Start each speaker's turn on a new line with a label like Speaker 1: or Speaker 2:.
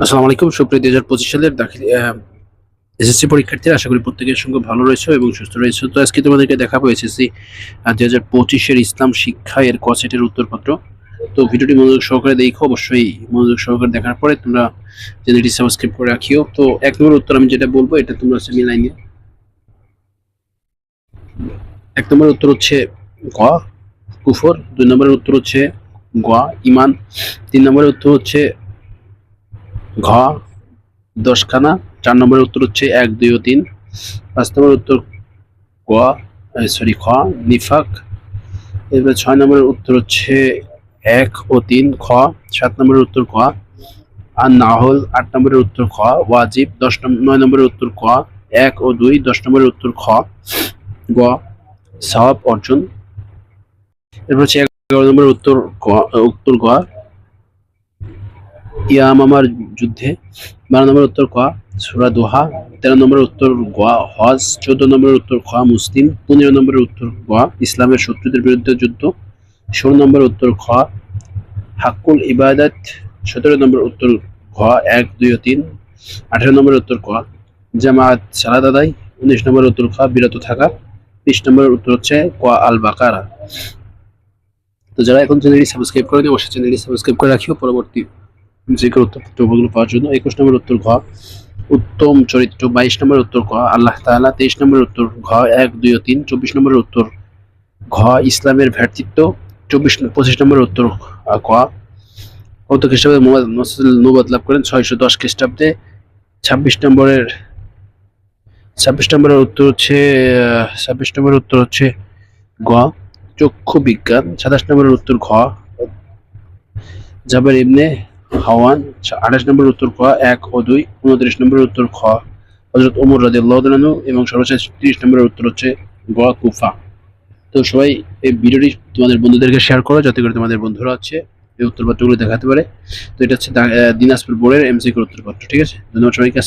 Speaker 1: আসসালামু আলাইকুম, সুপ্রিয় দুই হাজার পঁচিশ সালের দাখিল এসএসসি পরীক্ষার্থীরা, আশা করি প্রত্যেকের সঙ্গে ভালো রয়েছে এবং সুস্থ রয়েছে। তো আজকে তোমাদেরকে দেখাবো এসএসসি দুই হাজার পঁচিশের ইসলাম শিক্ষা এর কসেটের উত্তরপত্র। তো ভিডিওটি মনোযোগ সহকারে দেখো, অবশ্যই মনোযোগ সহকারে দেখার পরে তোমরা চ্যানেলটি সাবস্ক্রাইব করে রাখিও। তো এক নম্বর উত্তর আমি যেটা বলব, এটা তোমরা হচ্ছে মিলাই নিও। এক নম্বর উত্তর হচ্ছে গ, কুফর। দুই নম্বরের উত্তর হচ্ছে গ ইমান তিন নম্বরের উত্তর হচ্ছে ঘ, দশখানা, চার নম্বরের উত্তর হচ্ছে এক, দুই ও তিন। পাঁচ নম্বরের উত্তর ক সরি, খ, নিফাক। এরপরে ছয় নম্বরের উত্তর হচ্ছে এক ও তিন, খ। সাত নম্বরের উত্তর ক। আর নাহল, আট নম্বরের উত্তর খ। ওয়াজিব, দশ নয় নম্বরের উত্তর ক। এক ও দুই, দশ নম্বরের উত্তর খ। গ, সওয়াব অর্জন। এরপর হচ্ছে এগারো নম্বরের উত্তর ক, উত্তর গ। ইয়ামামার যুদ্ধে, বারো নম্বর উত্তর ক সুরা দোহা, তেরো নম্বরের উত্তর গ হজ, চোদ্দ নম্বরের উত্তর খ মুসলিম, পনেরো নম্বরের উত্তর গ ইসলামের শত্রুদের বিরুদ্ধে যুদ্ধ, ষোলো নম্বরের উত্তর খ হাক্কুল ইবাদত, সতেরো নম্বর উত্তর ঘ এক, দুই ও তিন, আঠেরো নম্বরের উত্তর ক জামাত সালাদ আদায়, উনিশ নম্বরের উত্তর খ বিরত থাকা, বিশ নম্বরের উত্তর হচ্ছে ক আল বাকারা তো যারা এখন চ্যানেলটি সাবস্ক্রাইব করেনি, অবশ্যই চ্যানেলটি সাবস্ক্রাইব করে রাখিও, পরবর্তী যে কোনো উত্তরগুলো পাওয়ার জন্য একুশ নম্বর উত্তর ঘ, উত্তম চরিত্র বাইশ নম্বর উত্তর ক আল্লাহ তাআলা তেইশ নম্বর উত্তর ঘ, এক, দুই তিন, চব্বিশ নম্বরের উত্তর ঘ, ইসলামের ভ্রাতৃত্ব, চব্বিশ পঁচিশ নম্বরের উত্তর ক কত খ্রিস্টাব্দে নৌবাদ লাভ করেন ছয়শো দশ খ্রিস্টাব্দে। ছাব্বিশ নম্বরের ছাব্বিশ নম্বরের উত্তর হচ্ছে, ছাব্বিশ নম্বরের উত্তর হচ্ছে গ চক্ষু বিজ্ঞান। সাতাশ নম্বরের উত্তর ঘ, জাবের ইবনে হাওয়ান আঠাশ নম্বর উত্তর খ এক ও দুই, উনত্রিশ নম্বর উত্তর খ। হজরত ওমর রাজি এবং সর্বশেষ তিরিশ নম্বরের উত্তর হচ্ছে গ, কুফা। তো সবাই এই ভিডিওটি তোমাদের বন্ধুদেরকে শেয়ার করো, যাতে করে তোমাদের বন্ধুরা হচ্ছে এই উত্তরপত্রগুলো দেখাতে পারে। তো এটা হচ্ছে দিনাজপুর বোর্ডের এমসিকিউর উত্তরপত্র, ঠিক আছে? ধন্যবাদ সবাইকে